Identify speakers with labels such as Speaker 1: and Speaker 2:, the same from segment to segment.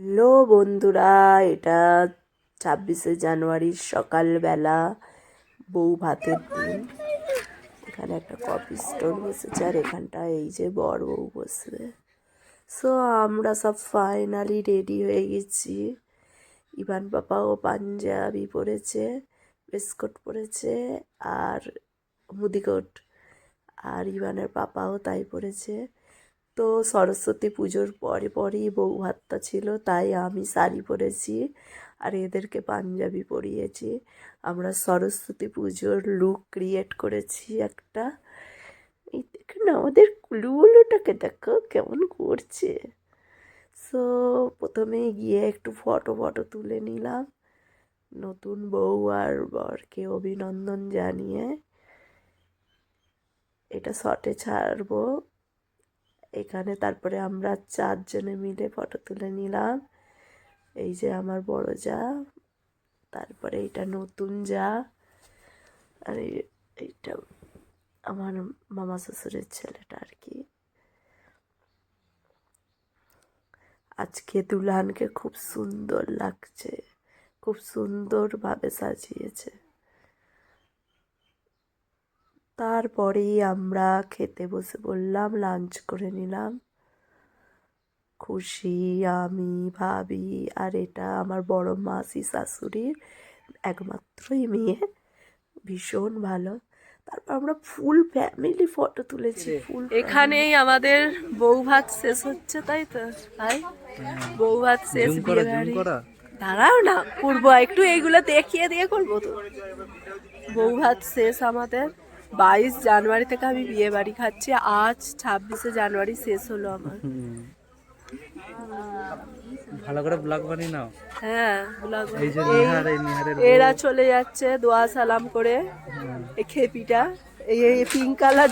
Speaker 1: Hello বন্ধুরা, এটা ছাব্বিশে জানুয়ারির সকালবেলা বউ ভাতের দিন। এখানে একটা কফি স্টোর বসেছে আর এখানটা এই যে বর বউ বসবে সো আমরা সব ফাইনালি রেডি হয়ে গেছি। ইভান পাপাও পাঞ্জাবি পরেছে, বেস্কট পরেছে আর মুদিকোট। আর ইভানের পাপাও তাই পরেছে। তো সরস্বতী পুজোর পরে পরেই বউ ভাতটা ছিল, তাই আমি শাড়ি পরেছি আর এদেরকে পাঞ্জাবি পরিয়েছি। আমরা সরস্বতী পুজোর লুক ক্রিয়েট করেছি একটা। এই দেখো না আমাদের কুলুবুলুটাকে দেখো, কেমন করছে। সো প্রথমে গিয়ে একটু ফটো ফটো তুলে নিলাম। নতুন বউ আর বরকে অভিনন্দন জানিয়ে এটা শর্টে ছাড়বো। এখানে তারপরে আমরা চারজনে মিলে ফটো তুলে নিলাম। এই যে আমার বড় যা, তারপরে এটা নতুন যা, আর এই- এইটা আমার মামা শ্বশুরের ছেলেটা আর কি। আজকে দুলহানকে খুব সুন্দর লাগছে, খুব সুন্দরভাবে সাজিয়েছে। তারপরেই আমরা খেতে বসে বললাম লাঞ্চ করে নিলাম। খুশি আমি ভাবি আর এটা আমার বড় মাসি শাশুড়ির একমাত্রই মেয়ে। ভীষণ ভালো। তারপর আমরা ফুল ফ্যামিলি ফটো তুলেছি ফুল এখানেই আমাদের বউ ভাত শেষ হচ্ছে তাই তো? তাই বউ ভাত শেষ দাঁড়াও না করব একটু এইগুলো দেখিয়ে দিয়ে করব তো। বউ ভাত শেষ আমাদের। বাইশ জানুয়ারি থেকে আমি বিয়ে বাড়ি খাচ্ছি। আজ ছাব্বিশে জানুয়ারি শেষ হলো আমার।
Speaker 2: ভালো করে ব্লগ বানিয়ে নাও।
Speaker 1: হ্যাঁ ব্লগ এরা চলে যাচ্ছে দোয়া সালাম করে। হ্যাঁ। এই খেপিটা এই পিঙ্ক কালার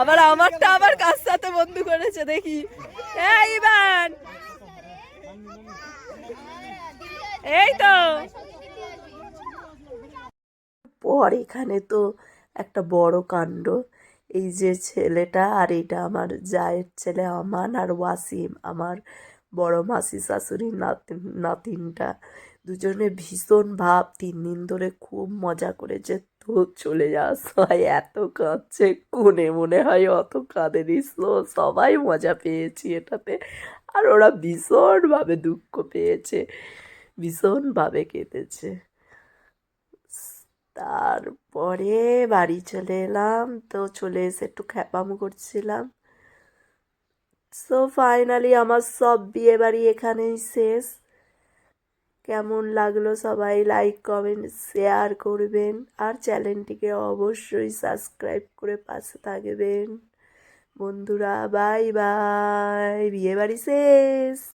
Speaker 1: আবার আমারটা আবার কার সাথে বন্ধু করেছে দেখি। হ্যাঁ ইবান এই তো। পর এখানে তো একটা বড় কাণ্ড। এই যে ছেলেটা আর এটা আমার জায়ের ছেলে আমান আর ওয়াসিম, আমার বড় মাসি শাশুড়ির নাতিন নাতিনটা। দুজনে ভীষণ ভাব, তিন দিন ধরে খুব মজা করেছে তো চলে যাওয়ার সময় এত কাঁদছে কোনে মনে হয় অত কাঁদেনি। তো সবাই মজা পেয়েছি এটাতে। আর ওরা ভীষণভাবে দুঃখ পেয়েছে। ভীষণভাবে কেঁদেছে। তারপরে বাড়ি চলে এলাম, তো চলে এসে একটু খ্যাপামো করছিলাম। সো ফাইনালি আমার সব বিয়ে বাড়ি এখানেই শেষ। কেমন লাগল সবাই লাইক কমেন্ট শেয়ার করবেন। আর চ্যানেলটিকে অবশ্যই সাবস্ক্রাইব করে পাশে থাকবেন। বন্ধুরা বাই বাই বিয়ে বাড়ি শেষ।